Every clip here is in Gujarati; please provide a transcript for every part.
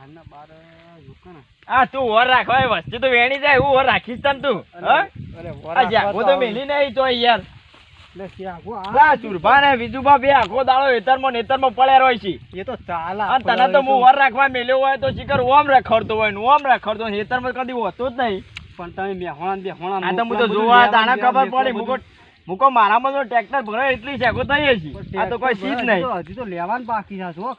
બાર આ તું ઓર રાખવા વસ્તુ તો વેણી જાય હું ઓર રાખીશ તને તું. હા? અરે આ જાગો તો મેલી નહીં તો યાર. એટલે શ્યાગો આ આ ચુરભા ને બીજુભા બે આખો દાડો હેતરમાં નેતરમાં પડ્યા છે. એ તો ચાલે અને તને તો હું ઓર રાખવા મેલ્યો હોય તો શિખર ઓમ રખડતો હોય ને ઓમ રખડતો હોય હેતરમાં કદી હોતો જ નહીં. પણ તમે મેહોણા બેહોણા આ તો હું તો જોવા તાણા ખબર પડી. મુકો મુકો મારામાં તો ટ્રેક્ટર ભરાય એટલી શેકો થઈ છે. આ તો કોઈ સીટ નહીં. હજી તો લેવાનું બાકી છે. જો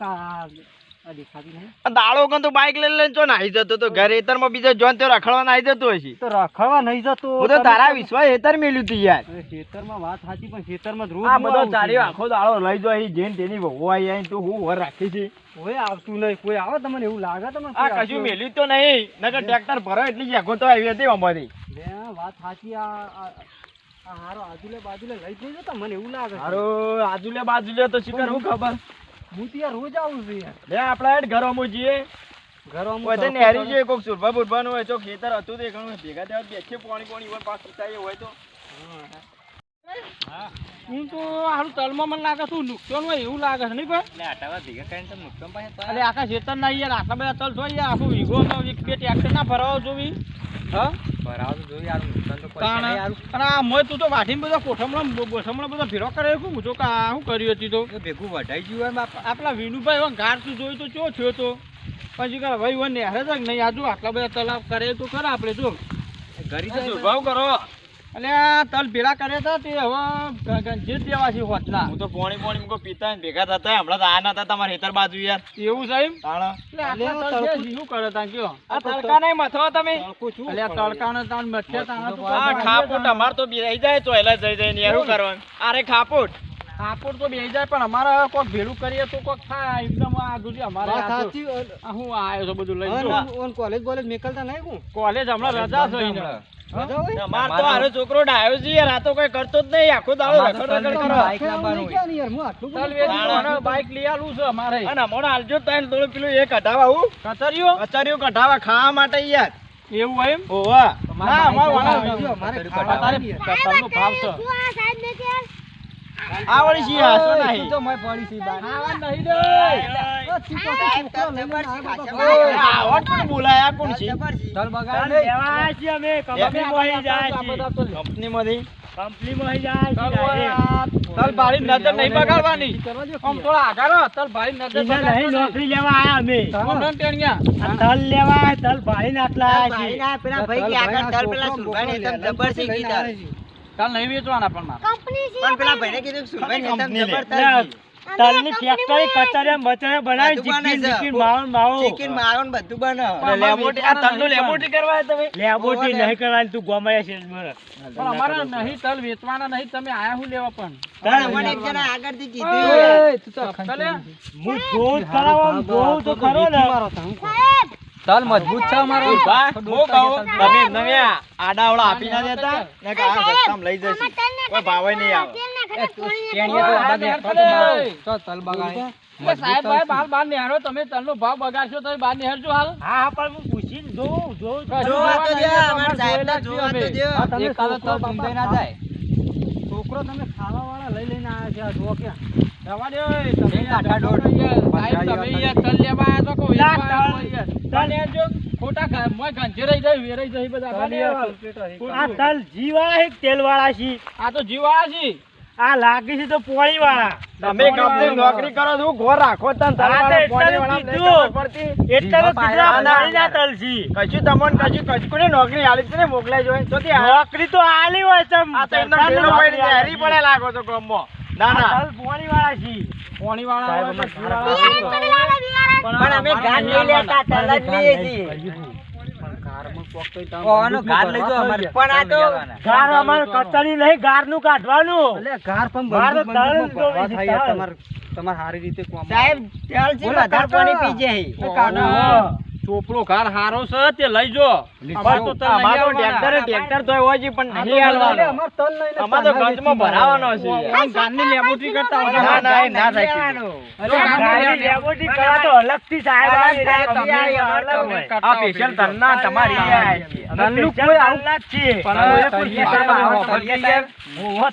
દાડો કન તો બાઈક લઈ લઈને ચો નાહી જતો તો ઘરે હેતરમાં બીજા જોન તે રખડવા નાઈ જતો હશે. તો રખડવા નહીં જતો હું તો તારા વિશ્વાસ હેતર મેલ્યું તું યાર. અરે ખેતરમાં વાત સાચી પણ ખેતરમાં માં રોજ આ બધો તારી આખો દાડો લઈ જો અહીં જેન તેની વહુ આવી આઈ તું હું વર રાખી છે. કોઈ આવતું નહીં કોઈ આવે તમને એવું લાગે તમને? આ કશું મેલ્યું તો નહીં નકર ટ્રેક્ટર ભરો એટલી આખો તો આવી હતી અમારી. વાત સાચી આ હારો આજુલે બાજુલે લઈ જ નહીં જતા મને એવું લાગે. હારો આજુલે બાજુલે તો શિખર હું ખબર? હું તો રોજ આવું છું યાર. લે આપણા હેડ ઘરોમાં જઈએ. ઘરમાં તો નેરી જોઈએ કોક સુરભા બુરભાનું હોય તો ખેતર હતું તે ઘણું ભેગા થયા બેઠે પાણી પાણી હોય પાસ થાય હોય તો. હું. તો હારું તલમાં મને લાગે છું નુકસાન હોય એવું લાગે છે નહીં એટલે આટાવા ભેગા કરીને તો નુકસાન પાસે અરે આખા ખેતર ના યાર આટલા બધા તલ છો યાર આખું વીઘો એક બે ટ્રેક્ટર ના ભરાવો જોવી. હા? ભરાવ તો યાર નુકસાન તો અને આ મોય તું તો વાઠીને બધો કોઠમણો બોઠમણો બધો ભેરો કરે શું હું કે આ શું કર્યું હતી તો? ભેગું વઢાઈ ગયું હોય આપણા વિનુભાઈ હવે ગાર તું જોયું તો ચો થયો તો? પછી કે ભાઈ વન નેહરે છે નહીં આજુ આટલા બધા તલાવ કરે તો ખરા આપણે જો. ઘરી તો. સુરભાવ કરો. અને આ તલ ભેળા કરે તા તે હવે ગ- દેવાસી હોટલા. હું તો પોણી પોણી મૂકો પીતા ને ભેગા થતા હમણાં તો આ નતા તમારે હેતર બાજુ યાર. એવું સાહેબ તાણા. શું કરે તા કયો? આ તડકા નહીં મથો તમે? એટલે આ તડકાને તાણ મથે આ ખાપોટ અમાર તો બેહી જાય તો એલા જઈ જઈને યાર શું કરવાનું? અરે ખાપોટ ખાપોટ તો બેહી જાય પણ અમારે કોક ભેળું કરીએ તો કોક થાય. એકદમ આ ગુજી અમારે આ તો- હું આયો છું બધું લઈ જો. કોલેજ બોલેજ નીકળતા નહીં હું કોલેજ હમણાં રજા છે એને. અમાર તો હારો છોકરો ડાયો છે યાર આ તો કોઈ કરતો જ નહીં આખો દાડો રખડ રખડ કરો બાઈક લાવવાનું યાર હું બાઈક લઈ આલું છે અમારે. અને હમણાં હાલજો તાણ થોડું પેલું એ કઢાવા હું. કચરીઓ? કચરિયું કઢાવા ખાવા માટે યાર. એવું એમ? ઓવા ના અમારે વાળા લાવજો, અમારે તારે ભાવ છે. આ છે હાસો નહીં. તો મય પડી છી બાર. ખાવા નહીં દે. ઓ, તું તો છોકરો લઈને આવ્યો તો ઓય, ખબર આ છે કોણ બોલાય આ કોણ છે? તલ બગાડ નહીં. કંપનીમાંથી તલ હોય આ તલ બારી નજર નહીં બગાડવાની. આમ થોડા આગળ તલ બારી નજર નહીં નોકરી લેવા આયા અમે. હમણાં ટેણિયા. તલ લેવા તલ ભાઈ આટલા તલ ભાઈ કે આગળ તલ પેલા સુરભાઈ ને તમ જબર છે કીધા. તલ નહીં વેચવાના પણ મારે. પણ પેલા ભાઈને કીધું તમ કંપની લે. તલ છે. તલની ફેક્ટરી કચરિયા બચરિયા બનાવી બધું બને ચીકીન માવો. ચિકન મારો બધું બને. લેબોટી- આ તલનું લેબોટી કરવા તમે? લેબોટી નહીં કરવાની તું ગમાયા છે પણ અમારે નહીં તલ વેચવાના નહીં તમે આયા હું લેવા પણ. મને એક જણા આગળથી કીધું. તું તો હું જોઉં જ ખરા આમ જોઉં તો ખરો ને. તલ મજબૂત છે અમારો. બા, હું કહો તમે આ આડાવડા આપી ના દેતા. ને કે આ સસ્તામાં લઈ જશે. કોઈ ભાવે નહીં આવે. કેણીએ તો આડા નેકળો તો. તલ બગાડે. સાહેબ ભાઈ બાર બાર નિહાળો તમે તલનો ભાવ બગાડશો તો બાર નેહરજો હાલ. હા હા પણ હું પૂછીને જોઉં જોઉં. તો કશું જોવા તો દે, અમારા તમારે સાહેબને જોવા તો દે. એકાદો ડૂંબાઈ બાપા ના જાય. છોકરો તમે ખાવા વાળા લઈ લઈને આવ્યા છે આ જુઓ કે રવા દે ઓય તમે આઠા દોઢ. સાહેબ, તમે યાર તલ લેવા આવ્યા છો કો વેચવા તલ- એ યાર? તલ ખોટા મોય ઘંટી રહી જાય, વેરાઈ જાય બધા. તલ આ તલ જીવાળા હે છે તેલ વાળા છે આ તો જીવાળા છે. આ લાગે છે તો પોળી વાળા તમે કંપની નોકરી કરો છો ઘોર રાખો તન તારા એટલે તો કીધું. ના તલસી કશું તમને કશું કશું નોકરી આલી છે ને મોકલાઈ જોઈએ તો તે નોકરી તો આલી હોય છે. આ તો એમનો ઢેલો પડી હેરી પડે લાગો તો ગામમાં. ના ના. તલ પોળી વાળા છે. પોણી વાળા વાળા. પણ અમે ગાર નહીં લેતા, તલ જ લઈએ છીએ. ઓનો ગાર લઈ અમારે. પણ આ તો ગાર અમારે કચરી નહીં ગારનું કાઢવાનું ગાર પણ. તમારે તમારે સારી રીતે કોમ સાહેબ, તેલ છે વધારે પાણી પી જાય કાકા. ચોપડો ઘર હારો છે તે લઈ જો. અમાર તો તલ અમાર ટ્રેક્ટર ટ્રેક્ટર તો હોય છે પણ નહીં હાલવાનો. અમાર તો ગંજમાં ભરાવાનો છે. આ ગામની લેબોરેટરી કરતા. ના ના ના થાય. અરે ગામની લેબોરેટરી કરા તો અલગથી સાહેબ આ સ્પેશિયલ તલના તમારી આ છે. કોઈ આવું જ પણ એ સાહેબ, આવો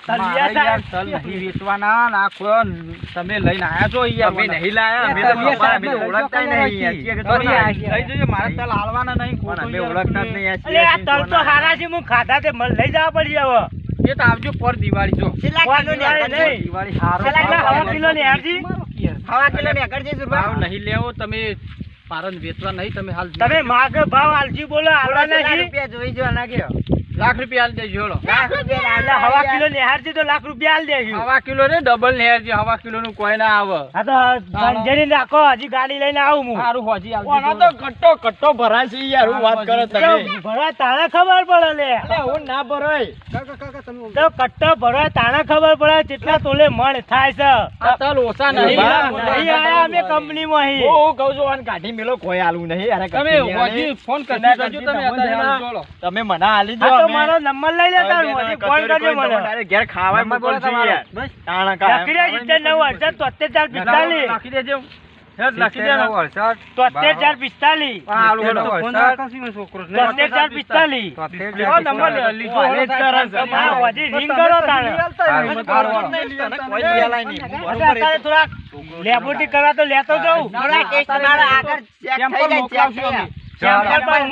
તલિયા યાર તલ નહીં વેચવાના નાખો તમે લઈને આયા છો યાર અમે નહીં લાયા, અમે તો ઓળખતા નહીં યાર. છીએ કે તો લઈ જજો, મારે તલ હાલવાના નહીં અમે ઓળખતા જ નહીં યાર. આ તલ તો હારા છે હું ખાધા તે મને લઈ જવા પડશે હવે. એ તો આવજો પર દિવાળી જો. દિવાળી હારો ભાવ હવા કિલો ની હારજી? હવા કિલો ની અગર છે ભાવ નહીં લેવો તમે પારન વેચવા નહીં તમે હાલ તમે માગે ભાવ આલજી બોલો હાલવા નહીં. નથી રૂપિયા જોઈ જો નાખ્યો. લાખ રૂપિયા આલ દેજો જોડો લાખ રૂપિયા એટલે હવા કિલો ની હારજી તો લાખ રૂપિયા આલ દેજો. હવા કિલો ને ડબલ નેર હવા કિલો નું કોઈ ના આવે. હા તો ગંજરી રાખો હજી ગાડી લઈને આવું હું. સારું હોજી ઓનો તો કટ્ટો કટ્ટો ભરાય છે યાર હું વાત કરો તમે. ભરા તાણે ખબર પડે લે. અરે હું ના ભરાય. તો કટ્ટો ભરવા તાણે ખબર પડે કેટલા તોલે મણ થાય છે. આ તલ ઓછા નહીં નહીં આયા અમે કંપની માં અહીં હું કહું છું અન કાઢી મેલો કોઈ આલું નહીં. અરે તમે હોજી ફોન કરી દેજો તમે. તમે મને આલી દો તો મારો નંબર લઈ હું બે ફોન કરજો મને તમારે ઘેર ખાવા તમારો. યાર. તાણા કા લખી દે સિત્તેર નવ અડસઠ તોતેર ચાર પિસ્તાલીસ લખી દેજો લે- લેબોરેટરી કરવા તો લેતો જાઉં પણ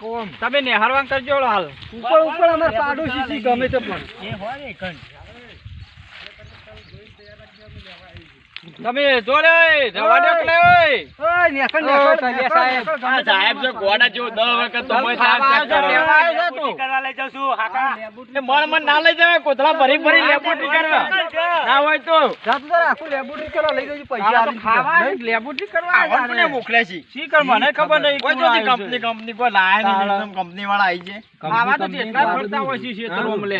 તું. તમે નિહાળવાન કરજો હાલ. તમે જોડે જવા દો કે નહીં, ઓય. આ સાહેબ જો ગોડા જેવો દહ વખત તો મોય સાહેબ ખાવા ચેક કરો. આવજો, લેવા આવજો તું. કરવા લઈ જાઉં છું હાકા. એ મણ મણ ના લઈ જવાય કોથળા ભરી ભરી લેબોરેટરી કરવા. ના હોય તો. આ તો ખાવા લેબોરેટરી કરવા આવ્યા ને છે. મોકલે છે? શી કર મને ખબર નહીં કોઈ કોણ કંપની કંપની કોઈ લાયા નહીં એકદમ કંપની વાળા આવી છે આવા તો જેટલા ફરતા હોય છે ખેતરોમાં લે.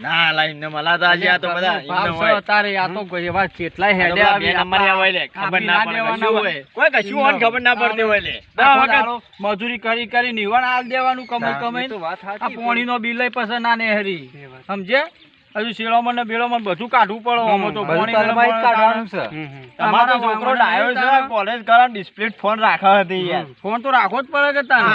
ના લાઈ ને મલા તો આજે આ તો બધા એમને ભાવ હોય. છે આ તો એવા કેટલાય આ તો હેડે બધા આવી નંબરિયા હોય લે ખબર ના પડે કશું હોય. કોઈ કશું હોય ને ખબર ના પડતી હોય લે. દહ વખત મજૂરી કરી કરી નિવાણ આલ દેવાનું કમે કમે આ પોણીનો બિલ ય પછી ના નેહરી. સમજે? હજુ શેળોમાં ને બેળોમાં બધું કાઢવું પડે. આમાં તો કાઢવાનું છે. તમારો છોકરો ડાયો છે કોલેજ કરા ડિસ્પ્લે ફોન રાખવા હતી યાર. ફોન તો રાખવો જ પડે કે તારે?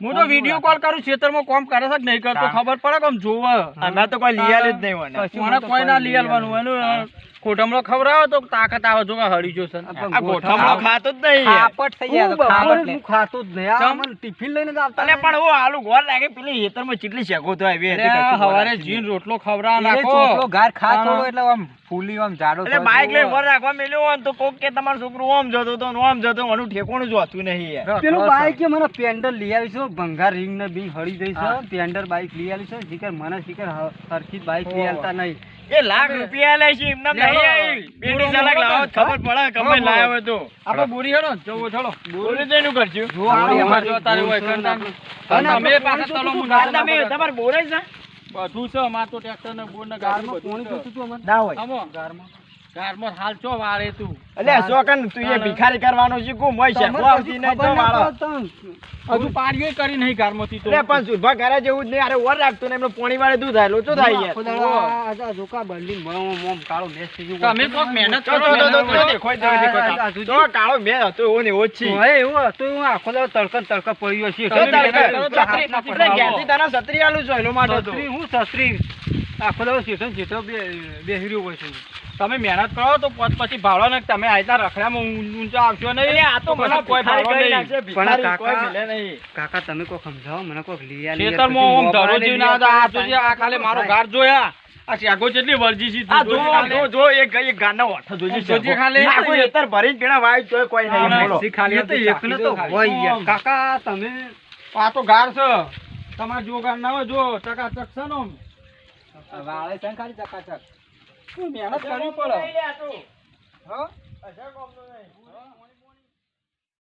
હું તો વીડિયો કોલ કરું ખેતરમાં કોમ કરે છે કે નહીં કરતો ખબર પડે કે આમ જોવે. અમે તો કોઈ લઈ જ નહીં મને કોને કોઈ ના લઈ આલવાનું એનું ખોટમલો ખવડાવો તો તાકાત આવે જો હળી જોશે આ ગોઠમણો ખાતો જ નહીં યાર. અલે પણ હું આલુ ગોળ લાગે પેલી હેતરમાં ચીટલી શેકો તો આવી હતી હવારે જીન રોટલો ખવરા નાખો. રોટલો રોટલો ખવડાવ નાખો એટલે બાઈક લઈને વર રાખવા મેલ્યો હોય તો કોક કે તમારો છોકરો ઓમ જતો તો ઓમ જતો આનું ઠેકોણું જોતું નહીં યાર. પેલું બાઈક કે મને પેન્ડલ લઈ આવી છે ભંગાર રિંગ ને બી હળી જઈ છે. પેન્ડલ બાઈક લઈ આવી છે. જીકર મને જીકર હ- સરખી બાઈક લઈ આવતા નહીં. એ લાખ રૂપિયા લે છે એમને નહીં આવી. બેટી ચાલક લાવો ખબર પડે કમે લાવ્યો હોય તો. આપણે બોરી હેડો જવો થોડો બોલી તો એનું કરજો. બોરી અમારે જો તારે હોય કરતા અને તમે પાછા તલો મુ ના તમે તમાર બોરે છે? બધું છે અમાર તો ટ્રેક્ટર ને બોર ને ગાડી બધું છે. ના હોય. આમો ગારમાં હાલ ચો વારે તું? એટલે સોકન તું એ ભિખારી કરવાનો છે કોમ હોય છે. કો આવતી નહીં તો વાળો. હજુ પાડીઓ કરી નહીં કારમાંથી તો. અરે પણ સુરભા ઘરે જેવું જ નહીં. અરે ઓર રાખતો ને એમનો પોણી વાળે દૂધ થાય લોચો થાય યાર? આ- જોકા બંધીને મોમ મોમ કાળો મેસ થઈ ગયો. તમે કોક મહેનત કરો તો દેખો દેખો તો કાળો મે હતો એવો ને એવો જ છે. તો હવે એવું હતું. હું આખો દાડો તડકન તડક પડ્યો છે. તો તડક તડક ગેતી તારા છત્રી આલું છું એનો માટે તો. હું સસરી આખો દાડો શેઠો શેઠો બે- રહ્યો હોય છે. તમે મહેનત કરો તો પછ- પછી ભાડો ને તમે આયતા રખડામાં ઊંચા આવશો નહીં. આ તો મને કોઈ ભાડો નહીં. પણ કાકા- કાકા તમે કોક સમજાવો મને કોક લઈ આ ખેતરમાં ઓમ પછી ધરો મોબાઈલ ના આ આવતા આ ખાલી મારો ઘાર જોયા. આ શાગો જેટલી વર્જી છે આ જો જો એક એક ગાના ઓઠો જોજે ખાલે. આ કોઈ હેતર ભરીને પીણા વાય તો કોઈ નહીં. બોલો. સી ખાલી તો એકને તો હોય યાર. કાકા તમે આ તો ઘાર છે. તમાર જો ઘાર ના હોય જો ચકાચક છે ખાલી ચકાચક. શું મહેનત કરવી પડે? હા.